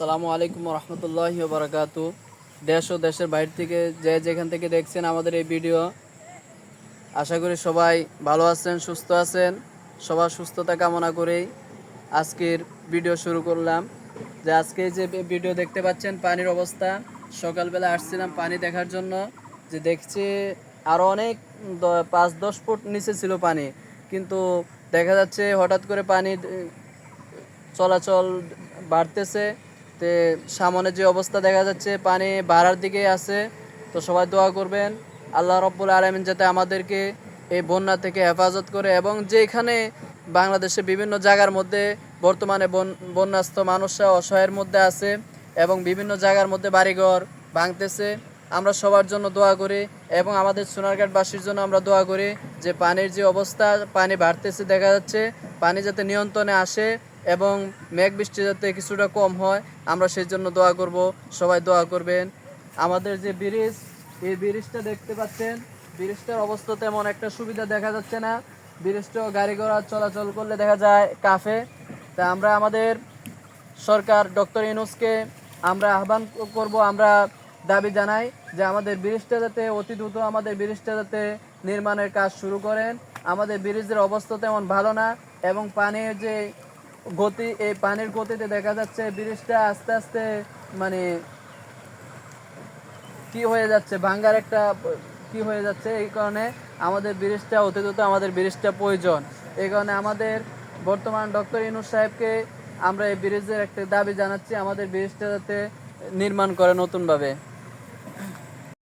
আসসালামু আলাইকুম রহমতুল্লাহ বারাকাত দেশ ও দেশের বাইরে থেকে যে যেখান থেকে দেখছেন আমাদের এই ভিডিও, আশা করি সবাই ভালো আছেন, সুস্থ আছেন, সবার সুস্থতা কামনা করেই আজকের ভিডিও শুরু করলাম। যে আজকে যে ভিডিও দেখতে পাচ্ছেন, পানির অবস্থা, সকালবেলা আসছিলাম পানি দেখার জন্য, যে দেখছি আরও অনেক পাঁচ দশ ফুট নিচে ছিল পানি, কিন্তু দেখা যাচ্ছে হঠাৎ করে পানি চলাচল বাড়তেছে। তে সামনে যে অবস্থা দেখা যাচ্ছে, পানি বাড়ার দিকে আছে, তো সবাই দোয়া করবেন। আল্লাহ রব্বুল আলমিন যাতে আমাদেরকে এই বন্যা থেকে হেফাজত করে এবং যেখানে বাংলাদেশে বিভিন্ন জায়গার মধ্যে বর্তমানে বন- বন্যাস্ত মানুষরা অসহায়ের মধ্যে আছে এবং বিভিন্ন জায়গার মধ্যে বাড়িঘর ভাঙতেছে, আমরা সবার জন্য দোয়া করি এবং আমাদের সোনারঘাটবাসীর জন্য আমরা দোয়া করি যে পানির যে অবস্থা, পানি বাড়তেছে দেখা যাচ্ছে, পানি যাতে নিয়ন্ত্রণে আসে এবং মেঘ বৃষ্টি যাতে কিছুটা কম হয়, আমরা সেই জন্য দোয়া করব। সবাই দোয়া করবেন। আমাদের যে ব্রিজ, এই ব্রিজটা দেখতে পাচ্ছেন, ব্রিজটার অবস্থা তেমন একটা সুবিধা দেখা যাচ্ছে না। ব্রিজটা গাড়ি ঘোড়া চলাচল করলে দেখা যায় কাফে। তা আমরা আমাদের সরকার ডক্টর ইনুসকে আমরা আহ্বান করব, আমরা দাবি জানাই যে আমাদের ব্রিজটা যাতে অতি দ্রুত আমাদের ব্রিজটা যাতে নির্মাণের কাজ শুরু করেন। আমাদের ব্রিজের অবস্থা তেমন ভালো না এবং পানির যে গতি, এই পানির গতিতে দেখা যাচ্ছে ব্রিজটা আস্তে আস্তে মানে কি হয়ে যাচ্ছে, ভাঙ্গার একটা কি হয়ে যাচ্ছে, এই কারণে আমাদের ব্রিজটা অতি দ্রুত আমাদের ব্রিজটা প্রয়োজন। এই কারণে আমাদের বর্তমান ডক্টর ইনুস সাহেবকে আমরা এই ব্রিজের একটা দাবি জানাচ্ছি, আমাদের ব্রিজটা যাতে নির্মাণ করে নতুনভাবে।